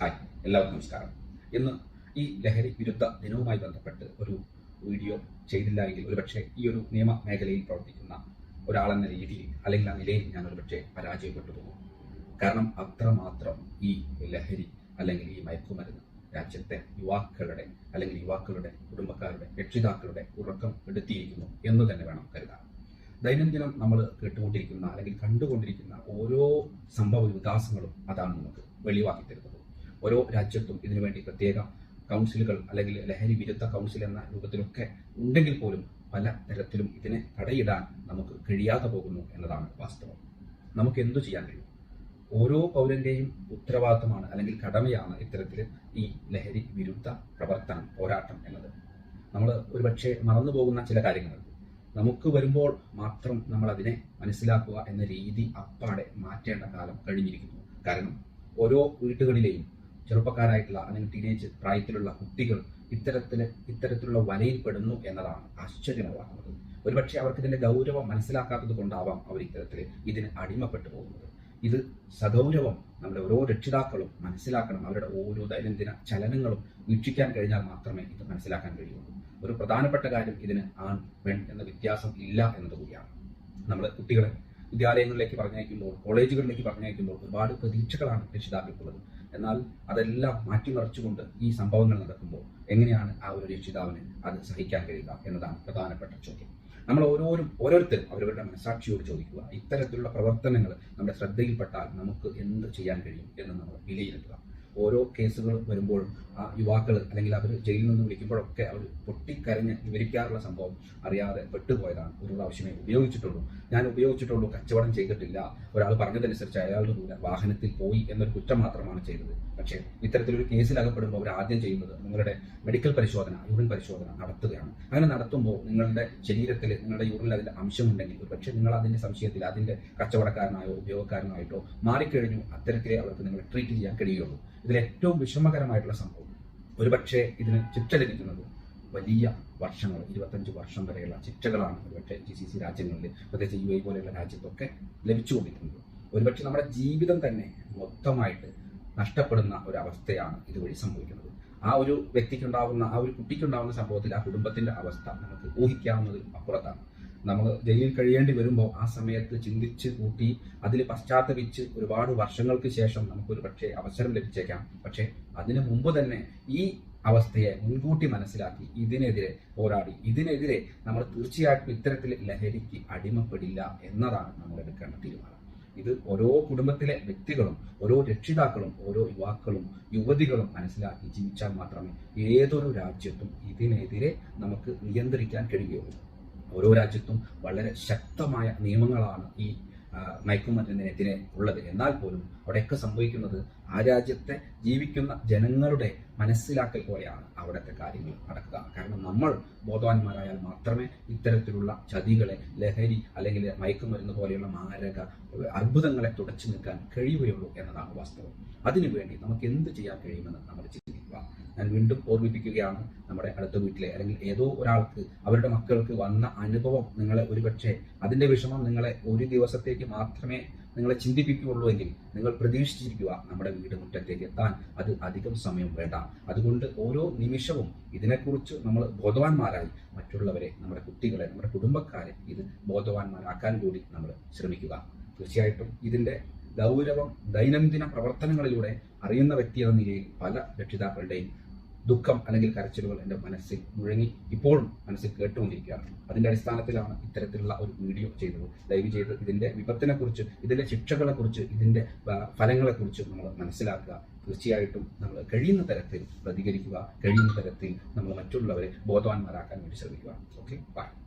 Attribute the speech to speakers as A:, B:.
A: Hi എല്ലാവർക്കും നമസ്കാരം. ഇന്ന് ഈ ലഹരി വിരുദ്ധ ദിനവുമായി ബന്ധപ്പെട്ട് ഒരു വീഡിയോ ചെയ്തില്ല എങ്കിൽ ഒരുപക്ഷെ ഈ ഒരു നിയമ മേഖലയിൽ പ്രവർത്തിക്കുന്ന ഒരാളെന്ന രീതിയിൽ അല്ലെങ്കിൽ ആ നിലയിൽ ഞാൻ ഒരുപക്ഷെ പരാജയപ്പെട്ടു പോകും. കാരണം അത്രമാത്രം ഈ ലഹരി അല്ലെങ്കിൽ ഈ മയക്കുമരുന്ന് രാജ്യത്തെ യുവാക്കളുടെ അല്ലെങ്കിൽ യുവാക്കളുടെ കുടുംബക്കാരുടെ രക്ഷിതാക്കളുടെ ഉറക്കം എടുത്തിയിരിക്കുന്നു എന്ന് തന്നെ വേണം കരുതാൻ. ദൈനംദിനം നമ്മൾ കേട്ടുകൊണ്ടിരിക്കുന്ന അല്ലെങ്കിൽ കണ്ടുകൊണ്ടിരിക്കുന്ന ഓരോ സംഭവ വികാസങ്ങളും അതാണ് നമുക്ക് വെളിവാക്കി തരുന്നത്. ഓരോ രാജ്യത്തും ഇതിനുവേണ്ടി പ്രത്യേക കൗൺസിലുകൾ അല്ലെങ്കിൽ ലഹരി വിരുദ്ധ കൗൺസിൽ എന്ന രൂപത്തിലൊക്കെ ഉണ്ടെങ്കിൽ പോലും പല തരത്തിലും ഇതിനെ തടയിടാൻ നമുക്ക് കഴിയാതെ പോകുന്നു എന്നതാണ് വാസ്തവം. നമുക്ക് എന്തു ചെയ്യാൻ കഴിയും? ഓരോ പൗരന്റെയും ഉത്തരവാദിത്തമാണ് അല്ലെങ്കിൽ കടമയാണ് ഇത്തരത്തിൽ ഈ ലഹരി വിരുദ്ധ പ്രവർത്തനം പോരാട്ടം എന്നത്. നമ്മൾ ഒരുപക്ഷെ മറന്നു പോകുന്ന ചില കാര്യങ്ങൾ. നമുക്ക് വരുമ്പോൾ മാത്രം നമ്മൾ അതിനെ മനസ്സിലാക്കുക എന്ന രീതി അപ്പാടെ മാറ്റേണ്ട കാലം കഴിഞ്ഞിരിക്കുന്നു. കാരണം ഓരോ വീട്ടുകളിലെയും ചെറുപ്പക്കാരായിട്ടുള്ള അല്ലെങ്കിൽ ടീനേജ് പ്രായത്തിലുള്ള കുട്ടികൾ ഇത്തരത്തിൽ ഇത്തരത്തിലുള്ള വലയിൽ പെടുന്നു എന്നതാണ് ആശ്ചര്യമാകുന്നത് ഒരുപക്ഷെ അവർക്ക് ഇതിന്റെ ഗൗരവം മനസ്സിലാക്കാത്തത് കൊണ്ടാവാം അവർ ഇത്തരത്തിൽ ഇതിന് അടിമപ്പെട്ടു പോകുന്നത്. ഇത് സഗൗരവം നമ്മുടെ ഓരോ രക്ഷിതാക്കളും മനസ്സിലാക്കണം. അവരുടെ ഓരോ ദൈനംദിന ചലനങ്ങളും വീക്ഷിക്കാൻ കഴിഞ്ഞാൽ മാത്രമേ ഇത് മനസ്സിലാക്കാൻ കഴിയുള്ളൂ. ഒരു പ്രധാനപ്പെട്ട കാര്യം ഇതിന് ആൺ പെൺ എന്ന വ്യത്യാസം ഇല്ല എന്നത് കൂടിയാണ്. നമ്മൾ കുട്ടികളെ വിദ്യാലയങ്ങളിലേക്ക് പറഞ്ഞയക്കുമ്പോൾ കോളേജുകളിലേക്ക് പറഞ്ഞയക്കുമ്പോൾ ഒരുപാട് പ്രതീക്ഷകളാണ് രക്ഷിതാക്കൾക്കുള്ളത്. എന്നാൽ അതെല്ലാം മാറ്റിമറിച്ചുകൊണ്ട് ഈ സംഭവങ്ങൾ നടക്കുമ്പോൾ എങ്ങനെയാണ് ആ ഒരു രക്ഷിതാവിന് അത് സഹിക്കാൻ കഴിയുക എന്നതാണ് പ്രധാനപ്പെട്ട ചോദ്യം. നമ്മൾ ഓരോരും ഓരോരുത്തരും അവരവരുടെ മനസാക്ഷിയോട് ചോദിക്കുക ഇത്തരത്തിലുള്ള പ്രവർത്തനങ്ങൾ നമ്മുടെ ശ്രദ്ധയിൽപ്പെട്ടാൽ നമുക്ക് എന്ത് ചെയ്യാൻ കഴിയും എന്ന് നമ്മൾ വിലയിരുത്തുക. ഓരോ കേസുകൾ വരുമ്പോൾ ആ യുവാക്കൾ അല്ലെങ്കിൽ അവർ ജയിലിൽ നിന്ന് വിളിക്കുമ്പോഴൊക്കെ അവർ പൊട്ടിക്കരഞ്ഞ് വിവരിക്കാറുള്ള സംഭവം അറിയാതെ പെട്ടുപോയതാണ്. ഒരു പ്രാവശ്യമേ ഉപയോഗിച്ചിട്ടുള്ളൂ. ഞാൻ ഉപയോഗിച്ചിട്ടുള്ളൂ കച്ചവടം ചെയ്തിട്ടില്ല. ഒരാൾ പറഞ്ഞതനുസരിച്ച് അയാളുടെ കൂടെ വാഹനത്തിൽ പോയി എന്നൊരു കുറ്റം മാത്രമാണ് ചെയ്തത്. പക്ഷേ ഇത്തരത്തിലൊരു കേസിൽ അകപ്പെടുമ്പോൾ അവർ ആദ്യം ചെയ്യുന്നത് നിങ്ങളുടെ മെഡിക്കൽ പരിശോധന യൂറിൻ പരിശോധന നടത്തുകയാണ്. അങ്ങനെ നടത്തുമ്പോൾ നിങ്ങളുടെ ശരീരത്തിൽ നിങ്ങളുടെ യൂറിനിൽ അതിന്റെ അംശമുണ്ടെങ്കിൽ ഒരുപക്ഷെ നിങ്ങൾ അതിന്റെ സംശയത്തിൽ അതിന്റെ കച്ചവടക്കാരനായോ ഉപയോഗക്കാരനായിട്ടോ മാറിക്കഴിഞ്ഞു അത്തരത്തിലേ അവർക്ക് നിങ്ങളെ ട്രീറ്റ് ചെയ്യാൻ കഴിയുള്ളൂ ഇതിൽ ഏറ്റവും വിഷമകരമായിട്ടുള്ള സംഭവം. ഒരുപക്ഷെ ഇതിന് ശിക്ഷ ലഭിക്കുന്നത് വലിയ വർഷങ്ങൾ ഇരുപത്തഞ്ച് വർഷം വരെയുള്ള ശിക്ഷകളാണ്. ഒരുപക്ഷെ ജി സി സി രാജ്യങ്ങളിൽ പ്രത്യേകിച്ച് യു എ പോലെയുള്ള രാജ്യത്തൊക്കെ ലഭിച്ചുകൊണ്ടിരിക്കുന്നത്. ഒരുപക്ഷെ നമ്മുടെ ജീവിതം തന്നെ മൊത്തമായിട്ട് നഷ്ടപ്പെടുന്ന ഒരു അവസ്ഥയാണ് ഇതുവഴി സംഭവിക്കുന്നത്. ആ ഒരു വ്യക്തിക്കുണ്ടാവുന്ന ആ ഒരു കുട്ടിക്കുണ്ടാവുന്ന സംഭവത്തിൽ ആ കുടുംബത്തിന്റെ അവസ്ഥ നമുക്ക് ഊഹിക്കാവുന്നതിൽ അപ്പുറത്താണ്. നമ്മൾ ജയിലിൽ കഴിയേണ്ടി വരുമ്പോൾ ആ സമയത്ത് ചിന്തിച്ച് കൂട്ടി അതിൽ പശ്ചാത്തപിച്ച് ഒരുപാട് വർഷങ്ങൾക്ക് ശേഷം നമുക്കൊരു പക്ഷേ അവസരം ലഭിച്ചേക്കാം. പക്ഷേ അതിനു മുമ്പ് തന്നെ ഈ അവസ്ഥയെ മുൻകൂട്ടി മനസ്സിലാക്കി ഇതിനെതിരെ പോരാടി. ഇതിനെതിരെ നമ്മൾ തീർച്ചയായിട്ടും ഇത്തരത്തിൽ ലഹരിക്ക് അടിമപ്പെടില്ല എന്നതാണ് നമ്മൾ എടുക്കേണ്ട തീരുമാനം. ഇത് ഓരോ കുടുംബത്തിലെ വ്യക്തികളും ഓരോ രക്ഷിതാക്കളും ഓരോ യുവാക്കളും യുവതികളും മനസ്സിലാക്കി ജീവിച്ചാൽ മാത്രമേ ഏതൊരു രാജ്യത്തും ഇതിനെതിരെ നമുക്ക് നിയന്ത്രിക്കാൻ കഴിയുകയുള്ളൂ. ഓരോ രാജ്യത്തും വളരെ ശക്തമായ നിയമങ്ങളാണ് ഈ മയക്കുമരുന്നിനെതിരെ ഉള്ളത്. എന്നാൽ പോലും അവിടെയൊക്കെ സംഭവിക്കുന്നത് ആ രാജ്യത്തെ ജീവിക്കുന്ന ജനങ്ങളുടെ മനസ്സിലാക്കൽ പോലെയാണ് അവിടുത്തെ കാര്യങ്ങൾ നടക്കുക. കാരണം നമ്മൾ ബോധവാന്മാരായാൽ മാത്രമേ ഇത്തരത്തിലുള്ള ചതികളെ ലഹരി അല്ലെങ്കിൽ മയക്കുമരുന്ന് പോലെയുള്ള മാരക അത്ഭുതങ്ങളെ തുടച്ചു നിൽക്കാൻ കഴിയുകയുള്ളൂ എന്നതാണ് വാസ്തവം. അതിനുവേണ്ടി നമുക്ക് എന്ത് ചെയ്യാൻ കഴിയുമെന്ന് നമ്മൾ ചിന്തിക്കുക. ഞാൻ വീണ്ടും ഓർമ്മിപ്പിക്കുകയാണ് നമ്മുടെ അടുത്ത വീട്ടിലെ അല്ലെങ്കിൽ ഏതോ ഒരാൾക്ക് അവരുടെ മക്കൾക്ക് വന്ന അനുഭവം നിങ്ങളെ ഒരുപക്ഷെ അതിന്റെ വിഷമം നിങ്ങളെ ഒരു ദിവസത്തേക്ക് മാത്രമേ നിങ്ങളെ ചിന്തിപ്പിക്കുകയുള്ളൂ എങ്കിൽ നിങ്ങൾ പ്രതീക്ഷിച്ചിരിക്കുക നമ്മുടെ വീട് മുറ്റത്തേക്ക് എത്താൻ അത് അധികം സമയം വേണ്ട. അതുകൊണ്ട് ഓരോ നിമിഷവും ഇതിനെക്കുറിച്ച് നമ്മൾ ബോധവാന്മാരായി മറ്റുള്ളവരെ നമ്മുടെ കുട്ടികളെ നമ്മുടെ കുടുംബക്കാരെ ഇത് ബോധവാന്മാരാക്കാൻ കൂടി നമ്മൾ ശ്രമിക്കുക. തീർച്ചയായിട്ടും ഇതിന്റെ ഗൗരവം ദൈനംദിന പ്രവർത്തനങ്ങളിലൂടെ അറിയുന്ന വ്യക്തി എന്ന നിലയിൽ പല രക്ഷിതാക്കളുടെയും ദുഃഖം അല്ലെങ്കിൽ കരച്ചിലുകൾ എന്റെ മനസ്സിൽ മുഴങ്ങി ഇപ്പോഴും മനസ്സിൽ കേട്ടുകൊണ്ടിരിക്കുകയാണ്. അതിന്റെ അടിസ്ഥാനത്തിലാണ് ഇത്തരത്തിലുള്ള ഒരു വീഡിയോ ചെയ്തത്. ദയവ് ചെയ്ത് ഇതിന്റെ വിപത്തിനെക്കുറിച്ച് ഇതിന്റെ ശിക്ഷകളെക്കുറിച്ച് ഇതിന്റെ ഫലങ്ങളെക്കുറിച്ച് നമ്മൾ മനസ്സിലാക്കുക. തീർച്ചയായിട്ടും നമ്മൾ കഴിയുന്ന തരത്തിൽ പ്രതികരിക്കുക. കഴിയുന്ന തരത്തിൽ നമ്മൾ മറ്റുള്ളവരെ ബോധവാന്മാരാക്കാൻ വേണ്ടി ശ്രമിക്കുക. ഓക്കെ? ബൈ